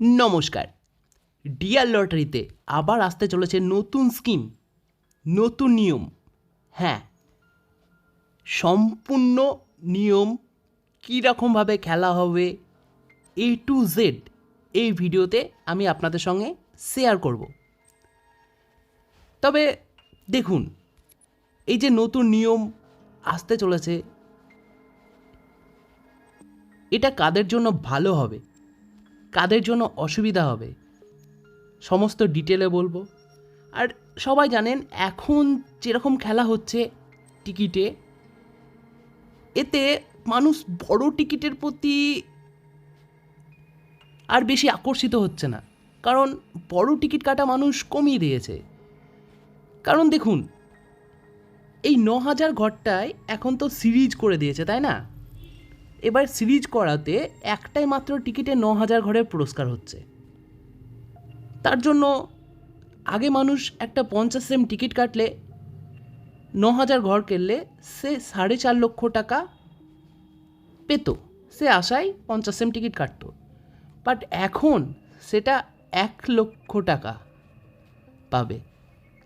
নমস্কার। ডিয়ার লটারিতে আবার আসতে চলেছে নতুন স্কিম, নতুন নিয়ম। হ্যাঁ সম্পূর্ণ নিয়ম কীরকমভাবে খেলা হবে এ টু জেড এই ভিডিওতে আমি আপনাদের সঙ্গে শেয়ার করব। তবে দেখুন, এই যে নতুন নিয়ম আসতে চলেছে, এটা কাদের জন্য ভালো হবে? কাদের জন্য অসুবিধা হবে? সমস্ত ডিটেলে বলব। আর সবাই জানেন, এখন যেরকম খেলা হচ্ছে টিকিটে এতে মানুষ বড় টিকিটের প্রতি আর বেশি আকর্ষিত হচ্ছে না। কারণ বড় টিকিট কাটা মানুষ কমিয়ে দিয়েছে। কারণ দেখুন, এই ন হাজার ঘরটায় এখন তো সিরিজ করে দিয়েছে, তাই না? এবার সিরিজ করাতে একটাই মাত্র টিকিটে ন হাজার ঘরের পুরস্কার হচ্ছে। তার জন্য আগে মানুষ একটা পঞ্চাশ সেম টিকিট কাটলে ন হাজার ঘর কিনলে সে সাড়ে চার লক্ষ টাকা পেত। সে আশায় পঞ্চাশ সেম টিকিট কাটতো। বাট এখন সেটা এক লক্ষ টাকা পাবে।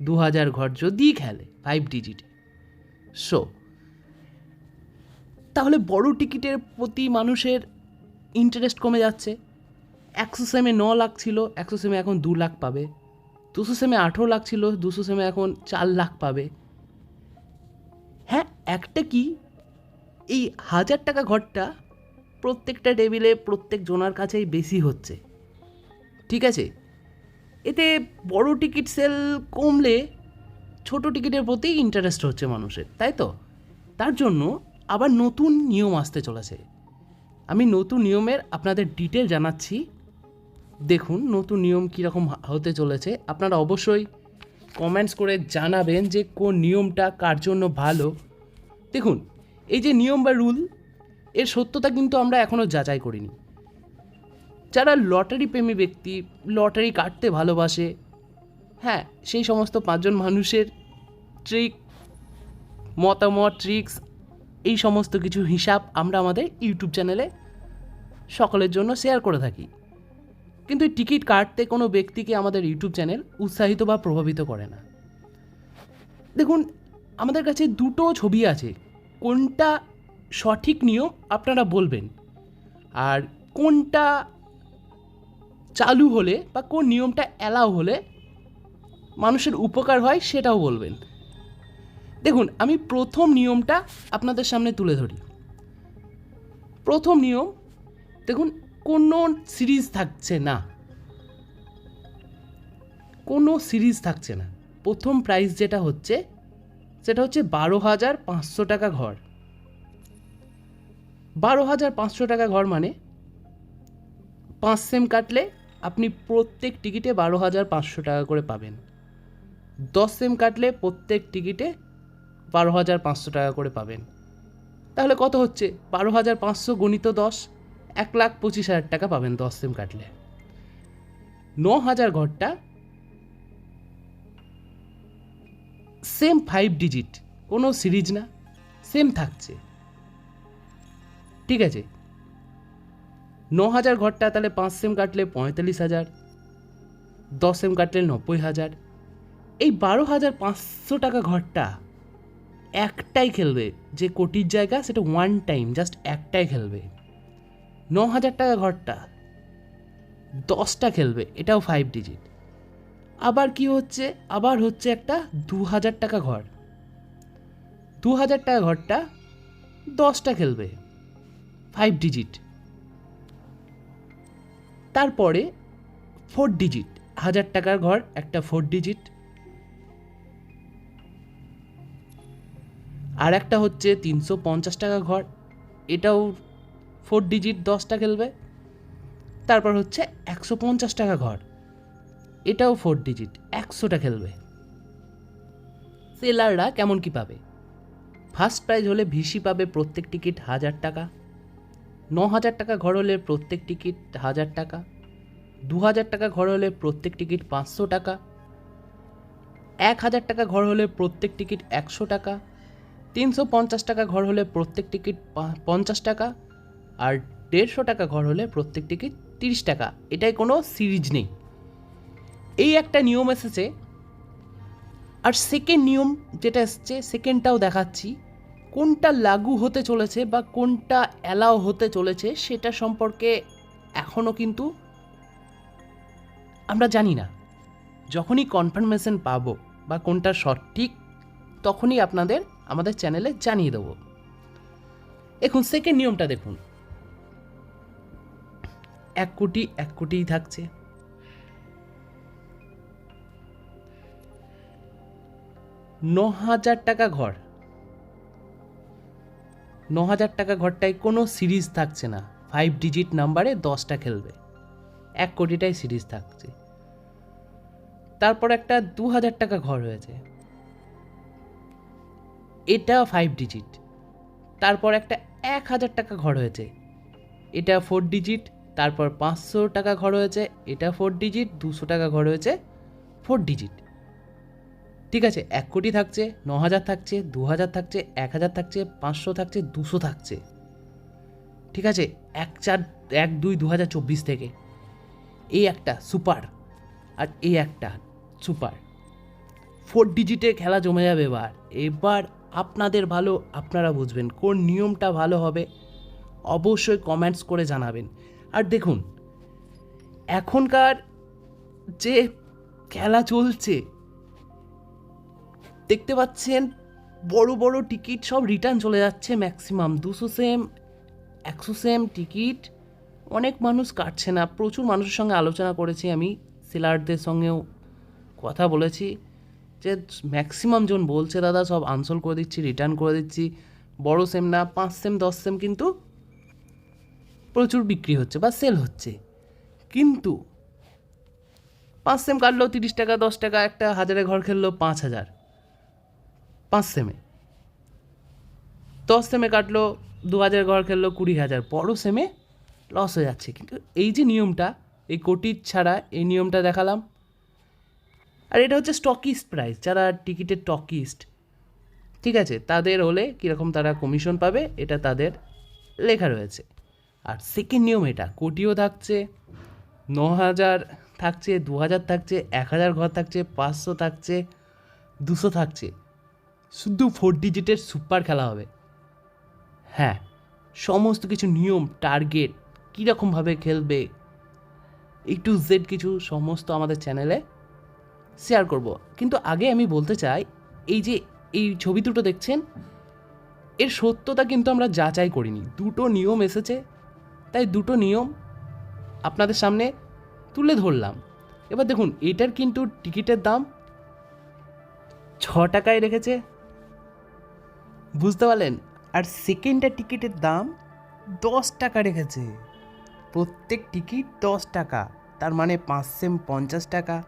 দু হাজার ঘর যদি খেলে ফাইভ ডিজিটে সো তাহলে বড় টিকিটের প্রতি মানুষের ইন্টারেস্ট কমে যাচ্ছে। একশো সেমে ন লাখ ছিল একশো সেমে এখন দু লাখ পাবে। দুশো সেমে আঠেরো লাখ ছিল দুশো সেমে এখন চার লাখ পাবে। হ্যাঁ একটা কি? এই হাজার টাকা ঘরটা প্রত্যেকটা টেবিলে প্রত্যেক জনার কাছেই বেশি হচ্ছে। ঠিক আছে? এতে বড় টিকিট সেল কমলে ছোট টিকিটের প্রতি ইন্টারেস্ট হচ্ছে মানুষের, তাই তো? তার জন্য আবার নতুন নিয়ম আসতে চলেছে। আমি নতুন নিয়মের আপনাদের ডিটেল জানাচ্ছি। দেখুন, নতুন নিয়ম কীরকম হতে চলেছে। আপনারা অবশ্যই কমেন্টস করে জানাবেন যে কোন নিয়মটা কার জন্য ভালো। দেখুন, এই যে নিয়ম বা রুল এর সত্যতা কিন্তু আমরা এখনও যাচাই করিনি। যারা লটারি প্রেমী ব্যক্তি লটারি কাটতে ভালোবাসে হ্যাঁ সেই সমস্ত পাঁচজন মানুষের ট্রিক মতামত ট্রিক্স এই সমস্ত কিছু হিসাব আমরা আমাদের ইউটিউব চ্যানেলে সকলের জন্য শেয়ার করে থাকি। কিন্তু এই টিকিট কাটতে কোনো ব্যক্তিকে আমাদের ইউটিউব চ্যানেল উৎসাহিত বা প্রভাবিত করে না। দেখুন, আমাদের কাছে দুটো ছবি আছে। কোনটা সঠিক নিয়ম আপনারা বলবেন? আর কোনটা চালু হলে বা কোন নিয়মটা অ্যালাউ হলে মানুষের উপকার হয় সেটাও বলবেন। দেখুন, আমি প্রথম নিয়মটা আপনাদের সামনে তুলে ধরি। প্রথম নিয়ম, দেখুন, কোনো সিরিজ থাকছে না। কোনো সিরিজ থাকছে না। প্রথম প্রাইস যেটা হচ্ছে, সেটা হচ্ছে বারো হাজার পাঁচশো টাকা ঘর। বারো হাজার পাঁচশো টাকা ঘর মানে পাঁচ সেম কাটলে আপনি প্রত্যেক টিকিটে বারো হাজার পাঁচশো টাকা করে পাবেন। দশ সেম কাটলে প্রত্যেক টিকিটে বারো হাজার পাঁচশো টাকা করে পাবেন। তাহলে কত হচ্ছে? বারো হাজার পাঁচশো গণিত দশ, এক লাখ পঁচিশ হাজার টাকা পাবেন দশ সেম কাটলে। ন হাজার ঘরটা সেম ফাইভ ডিজিট কোনো সিরিজ না সেম থাকছে। ঠিক আছে? ন হাজার ঘরটা তাহলে পাঁচ সেম কাটলে পঁয়তাল্লিশ হাজার, দশ সেম কাটলে নব্বই হাজার। এই বারো হাজার পাঁচশো টাকা ঘরটা একটাই খেলবে, যে কোটির জায়গা সেটা ওয়ান টাইম জাস্ট একটাই খেলবে। ন হাজার টাকা ঘরটা, দশটা খেলবে, এটাও ফাইভ ডিজিট আবার কি হচ্ছে? আবার হচ্ছে একটা দু হাজার টাকা ঘর। দু হাজার টাকা ঘরটা দশটা খেলবে ফাইভ ডিজিট তারপরে ফোর ডিজিট হাজার টাকার ঘর, একটা ফোর ডিজিট আর একটা হচ্ছে তিনশো পঞ্চাশ টাকা ঘর। এটাও ফোর ডিজিট দশটা খেলবে। তারপর হচ্ছে একশো পঞ্চাশ টাকা ঘর। এটাও ফোর ডিজিট একশোটা খেলবে। সেলাররা কেমন কি পাবে? ফার্স্ট প্রাইজ হলে ভিসি পাবে প্রত্যেক টিকিট হাজার টাকা। ন হাজার টাকা ঘর হলে প্রত্যেক টিকিট হাজার টাকা। দু হাজার টাকা ঘর হলে প্রত্যেক টিকিট পাঁচশো টাকা। এক হাজার টাকা ঘর হলে প্রত্যেক টিকিট একশো টাকা। তিনশো পঞ্চাশ টাকা ঘর হলে প্রত্যেক টিকিট পঞ্চাশ টাকা আর দেড়শো টাকা ঘর হলে প্রত্যেক টিকিট তিরিশ টাকা। এটাই কোনো সিরিজ নেই। এই একটা নিয়ম এসেছে। আর সেকেন্ড নিয়ম যেটা এসছে সেকেন্ডটাও দেখাচ্ছি। কোনটা লাগু হতে চলেছে বা কোনটা অ্যালাও হতে চলেছে সেটা সম্পর্কে এখনও কিন্তু আমরা জানি না। যখনই কনফার্মেশন পাবো বা কোনটা সঠিক তখনই আপনাদের আমাদের চ্যানেলে জানিয়ে দেবো। এখন সেকেন্ড নিয়মটা দেখুন। এক কোটি, এক কোটিই থাকছে। ন হাজার টাকা ঘর। ন হাজার টাকা ঘরটায় কোনো সিরিজ থাকছে না। ফাইভ ডিজিট নাম্বারে দশটা খেলবে। এক কোটিটাই সিরিজ থাকছে। তারপর একটা দু হাজার টাকা ঘর হয়েছে। এটা ফাইভ ডিজিট তারপর একটা এক হাজার টাকা ঘর হয়েছে। এটা ফোর ডিজিট তারপর পাঁচশো টাকা ঘর হয়েছে। এটা ফোর ডিজিট দুশো টাকা ঘর হয়েছে ফোর ডিজিট ঠিক আছে, এক কোটি থাকছে, ন হাজার থাকছে, দু হাজার থাকছে, এক হাজার থাকছে, পাঁচশো থাকছে, দুশো থাকছে। ঠিক আছে, এক চার, এক দুই দু হাজার চব্বিশ থেকে। এই একটা সুপার আর এই একটা সুপার ফোর ডিজিটে খেলা জমে যাবে এবার। এবার আপনাদের ভালো, আপনারা বুঝবেন কোন নিয়মটা ভালো হবে। অবশ্যই কমেন্টস করে জানাবেন। আর দেখুন, এখনকার যে খেলা চলছে, দেখতে পাচ্ছেন বড় বড় টিকিট সব রিটার্ন চলে যাচ্ছে ম্যাক্সিমাম দুশো সেম একশো সেম টিকিট অনেক মানুষ কাটছে না। প্রচুর মানুষের সঙ্গে আলোচনা করেছি আমি সেলারদের সঙ্গেও কথা বলেছি। যে ম্যাক্সিমাম জন বলছে, দাদা, সব আনসোল করে দিচ্ছি রিটার্ন করে দিচ্ছি। বড় সেম না, পাঁচ সেম দশ সেম কিন্তু প্রচুর বিক্রি হচ্ছে বা সেল হচ্ছে। কিন্তু পাঁচ সেম কাটলো, তিরিশ টাকা, দশ টাকা, একটা হাজারে ঘর খেললো, পাঁচ হাজার। পাঁচ সেমে দশ সেমে কাটলো, দু হাজার ঘর খেললো, কুড়ি হাজার। বড় সেমে লস হয়ে যাচ্ছে। কিন্তু এই যে নিয়মটা, এই কোটির ছাড়া এই নিয়মটা দেখালাম আর এটা হচ্ছে স্টকিস্ট প্রাইস যারা টিকিটের টকিস্ট ঠিক আছে? তাদের হলে কীরকম তারা কমিশন পাবে, এটা তাদের লেখা রয়েছে। আর সেকেন্ড নিয়ম এটা, কোটিও থাকছে ন হাজার থাকছে দু হাজার থাকছে এক হাজার ঘর থাকছে, পাঁচশো থাকছে, দুশো থাকছে। শুধু ফোর ডিজিটের সুপার খেলা হবে। হ্যাঁ সমস্ত কিছু নিয়ম টার্গেট কীরকমভাবে খেলবে এই টু জেড কিছু, সমস্ত আমাদের চ্যানেলে শেয়ার করব। কিন্তু আগে আমি বলতে চাই, এই যে এই ছবি দুটো দেখছেন, এর সত্যতা কিন্তু আমরা যাচাই করিনি। দুটো নিয়ম এসেছে, তাই দুটো নিয়ম আপনাদের সামনে তুলে ধরলাম। এবার দেখুন, এটার কিন্তু টিকিটের দাম ছ টাকায় রেখেছে। বুঝতে পারলেন? আর সেকেন্ডের টিকিটের দাম দশ টাকা রেখেছে। প্রত্যেক টিকিট দশ টাকা, তার মানে পাঁচ সেম পঞ্চাশ টাকা।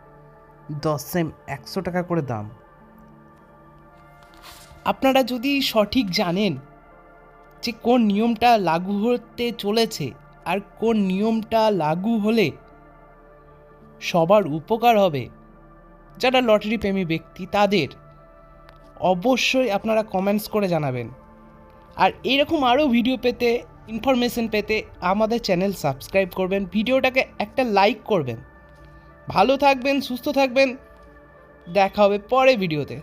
দশ সেম একশো টাকা করে দাম। আপনারা যদি সঠিক জানেন যে কোন নিয়মটা লাগু হতে চলেছে আর কোন নিয়মটা লাগু হলে সবার উপকার হবে যারা লটারি প্রেমী ব্যক্তি তাদের অবশ্যই আপনারা কমেন্টস করে জানাবেন। আর এরকম আরও ভিডিও পেতে ইনফরমেশন পেতে আমাদের চ্যানেল সাবস্ক্রাইব করবেন ভিডিওটাকে একটা লাইক করবেন। ভালো থাকবেন সুস্থ থাকবেন। দেখা হবে পরে ভিডিওতে।